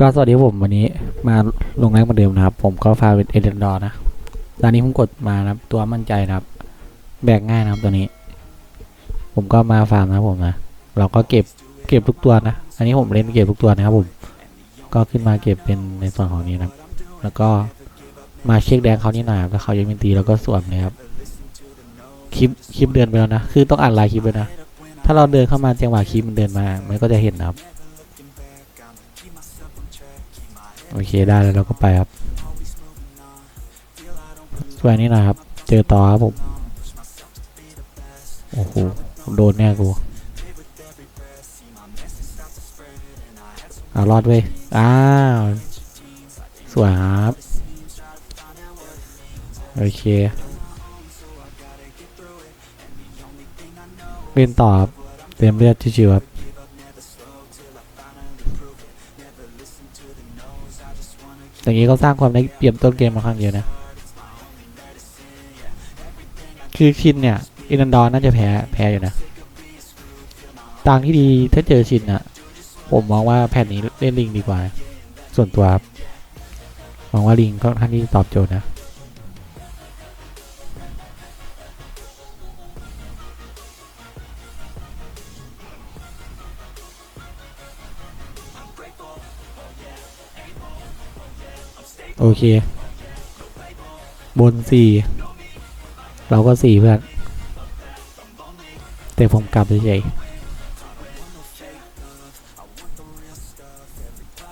ก็สวัสดีผมวันนี้มาลงแรงเหมือนเดิมนะครับ ผมก็ฟาเป็นเอเดนดอร์นะตอนนี้ผมกดมานะครับ ตัวมั่นใจนะครับ แบกง่ายนะครับตัวนี้ ผมก็มาฟาร์มนะผมนะเราก็เก็บเก็บทุกตัวนะ อันนี้ผมเล่นเก็บทุกตัวนะครับผมก็ขึ้นมาเก็บเป็นในส่วนของนี้นะครับ แล้วก็มาเช็คแดงเขานี่หน่อยถ้าเขายังม่ตีแล้วก็สวมเลยครับคลิปคลิปเดินไปแล้วนะ คือต้องอ่านลายคลิปเลยนะ ถ้าเราเดินเข้ามาจังหวะคลิปมันเดินมา มันก็จะเห็นนะครับ โอเคได้แล้วเราก็ไปครับส่วนนี้นะครับ เจอต่อครับผม โอ้โหโดนแน่กูเอารอดเว้ย อ้าว สวยครับ โอเคเล่นต่อครับเต็มเลือดชิวๆครับ อย่างนี้ก็สร้างความได้เปรียบต้นเกมมาครั้งเดียวนะ คือชินเนี่ย อินันดอนน่าจะแพ้แพ้อยู่นะทางที่ดีถ้าเจอชินอะผมมองว่าแผ่นนี้เล่นลิงดีกว่านะส่วนตัวครับมองว่าลิงก็ท่างที่ตอบโจทย์นะ โอเค บนสี่เราก็สี่เพื่อน แต่ผมกลับเฉยๆ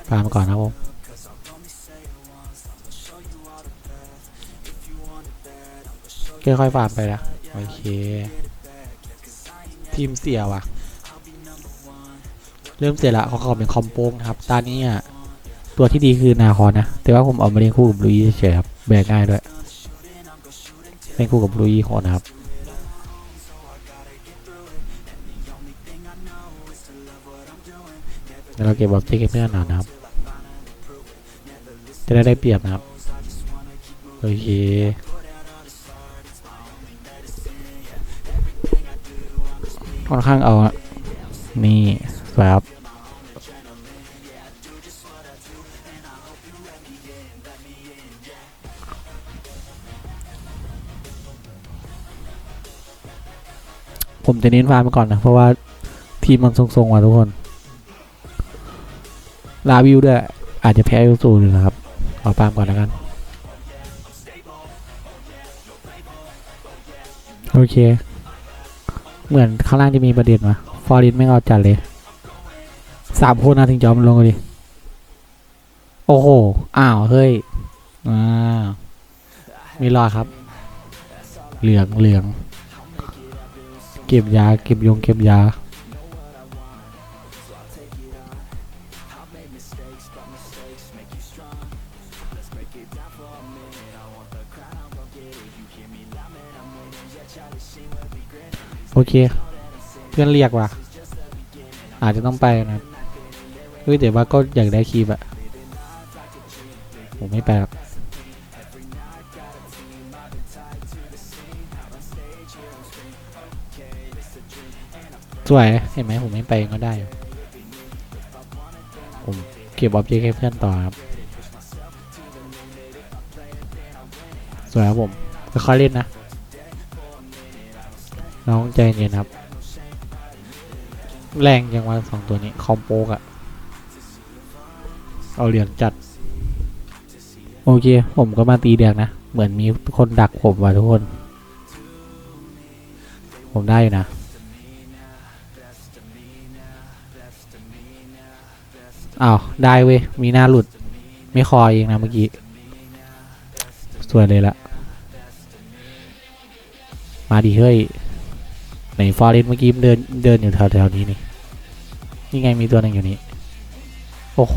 ฟามก่อนนะผมค่อยๆฟาร์มไปนะโอเค ทีมเสียว่ะ เริ่มเสียละเขาขอเป็นคอมโป้งครับ ตอนนี้อะ ตัวที่ดีคือนาคอนนะ แต่ว่าผมเอามาเล่นคู่กับลุยเฉยครับ แบกง่ายด้วย เล่นคู่กับลุยคนนะครับเดี๋ยวเราเก็บบอลเจ๊กให้เพื่อนหน่อยนะครับ จะได้ได้เปรียบนะครับ โอเคค่อนข้างเอาอะนี่ครับ ผมจะเน้นฟาร์มไปก่อนนะ เพราะว่าทีมมันทรงๆว่ะทุกคน ลาวิวด้วย อาจจะแพ้ยูซูนะครับเอาฟาร์มก่อนแล้วกัน โอเค เหมือนข้างล่างจะมีประเด็นมาฟอร์รินไม่เอาจัดเลยสามคนนะถึงจอมนลงเลยดิโอ้โห อ้าว เฮ้ย อ่า มีรอดครับ เหลืองเหลือง เก็บยา เก็บยงเก็บยา โอเค เพื่อนเรียกว่ะ อาจจะต้องไปนะเฮ้ยแต่ว่าก็อยากได้คีบอะผมไม่ไปหรอก สวยเห็นไหมผมไม่ไปก็ได้ ผมเก็บออบเจกต์ให้เพื่อนต่อครับ สวยครับผมค่อยๆเล่นนะ น้องใจเย็นครับ แรงยังวันสองตัวนี้ คอมโปกอะเอาเหรียญจัด โอเค ผมก็มาตีแดงนะ เหมือนมีคนดักผมว่ะทุกคน ผมได้อยู่นะ อ้าว ได้เว้ย มีหน้าหลุด ไม่คอยเองนะเมื่อกี้ สวยเลยละ มาดีเฮ้ยไหนฟอร์เรสเมื่อกี้มันเดินเดินอยู่แถวแถวๆนี้นี่ นี่ไงมีตัวหนึ่งอยู่นี่ โอ้โห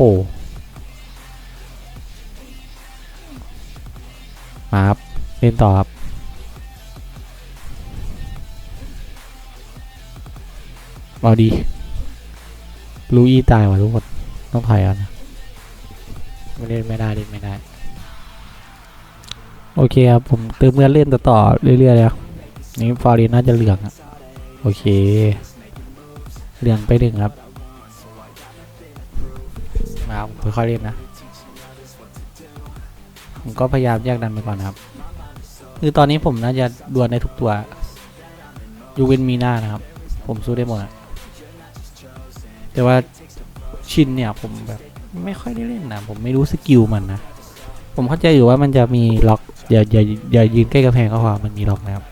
มาครับ เล่นต่อครับเอาดี ลูอี้ตายว่ะทุกคน ต้องถอยอะนะไม่เล่นไม่ได้เล่นไม่ได้ โอเคครับผมเติมเงินเล่นต่อต่อเรื่อยๆแล้วนี่ฟอร์เรสน่าจะเหลืองอะโอเค เหลืองไปหนึ่งครับมาครับผมค่อยๆเล่นนะผมก็พยายามแยกดันไปก่อนครับ คือตอนนี้ผมน่าจะดวลในทุกตัวยูเวนมีหน้านะครับ ผมสู้ได้หมดแต่ว่า ชินเนี่ยผมแบบไม่ค่อยได้เล่นนะผมไม่รู้สกิลมันนะ ผมเข้าใจอยู่ว่ามันจะมีล็อกอย่าอย่าอย่ายืนใกล้กระแพงก็พอมันมีล็อกนะครับ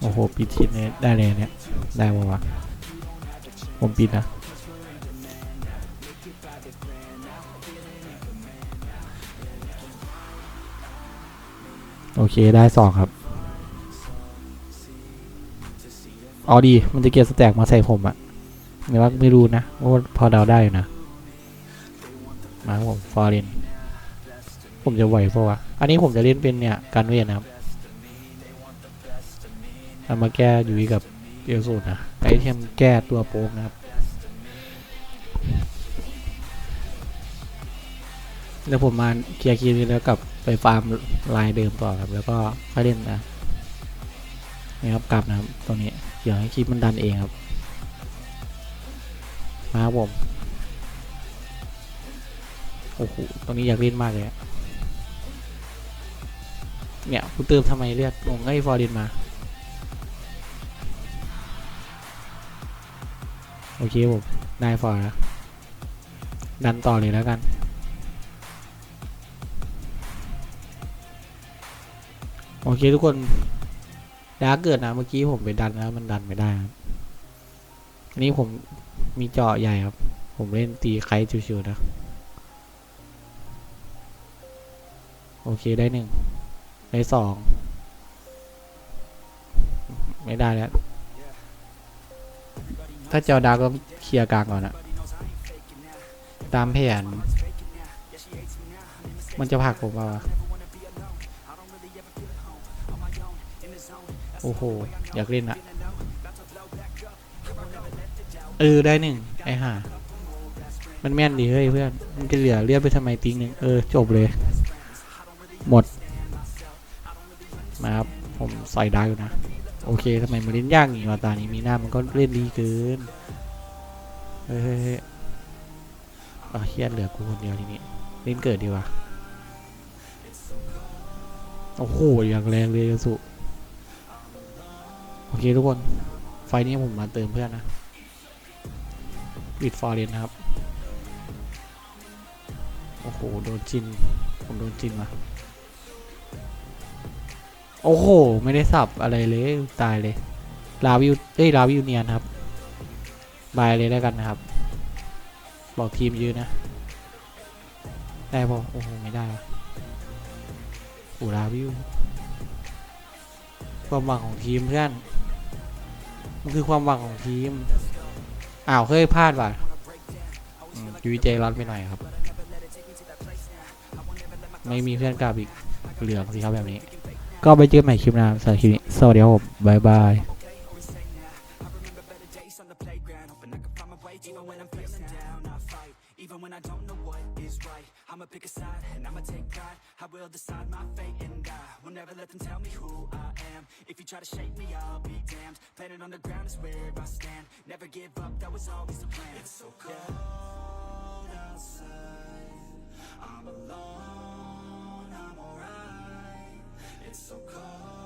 โอ้โหปิดทิศเนี่ยได้เลยเนี่ย ได้ปะวะผมปิดนะ โอเคได้สองครับ เอาดี มันจะเกียร์สแต็กมาใส่ผมอะไม่ว่าไม่รู้นะว่าพอเดาได้อยู่นะ มาผมฟอร์เรนผมจะไหวปะวะ อันนี้ผมจะเล่นเป็นเนี่ยการเวทนะครับเอามาแก้อยู่กับเอลสูตรนะไอเทมแก้ตัวโป๊กนะครับแล้วผมมาเคลียร์คีย์นี้แล้วกับไปฟาร์มลายเดิมต่อครับ แล้วก็ค่อยเล่นนะนี่ครับกลับนะครับตรงนี้เดี๋ยวให้คลิปมันดันเองครับ มาครับผมโอ้โหตรงนี้อยากเล่นมากเลยเนี่ยคุณเติมทำไมเลือดลงให้ฟอร์ดินมา โอเคผมได้ฟอร์แล้วดันต่อเลยแล้วกัน เคทุกคนดาร์กเกิดนะเมื่อกี้ผมไปดันแล้วมันดันไม่ได้ครับอันนี้ผมมีเจาะใหญ่ครับ ผมเล่นตีไคท์ชิวๆนะ โอเคได้หนึ่งได้สองไม่ได้แล้ว ถ้าเจาะดาร์กก็เคลียร์กลางก่อนอะตามแผนมันจะผักผมเปล่าวะ โอ้โห อยากเล่นอะเออ ได้หนึ่งไอ้ห่ามันแม่นดีเฮ้ยเพื่อน มันจะเหลือเลือดไปทำไมติ้งหนึ่งเออ จบเลย หมด มาครับ ผมใส่ได้อยู่นะ โอเคทำไมมาเล่นยากอย่างนี้วะตานี้มีหน้ามันก็เล่นดีเกิน เฮ้ยเฮ้ยเฮ้ยอะเฮียเหลือกูคนเดียวทีนี้ เล่นเกิดดีกว่าโอ้โหอย่างแรงเลยสุ โอเคทุกคน ไฟนี้ผมมาเติมเพื่อนนะปิดฟอร์เรนนครับ โอ้โห โดนจิน ผมโดนจินมา โอ้โห ไม่ได้สับอะไรเลย ตายเลย ลาวิวเอ้ย ลาวิวเนียนครับ บายเลยแล้วกันนะครับ บอกทีมยืนนะ ได้ปะโอ้โห ไม่ได้วะโอ้ลาวิวความหวังของทีมเพื่อน มันคือความหวังของทีม อ้าวเคยพลาดว่ะยูวีเจรอดไปหน่อยครับ ไม่มีเพื่อนกลับอีก เหลืองสิครับแบบนี้ ก็ไปเจอใหม่คลิปหน้าสำหรับคลิปนี้สวัสดีครับผมายบาย I'ma pick a side and I'ma take pride I will decide my fate will never let them tell me who I am. If you try to shake me, I'll be damned. Planet on the ground is where I stand. Never give up, that was always the plan. It's so cold outside. I'm alone, I'm alright. It's so cold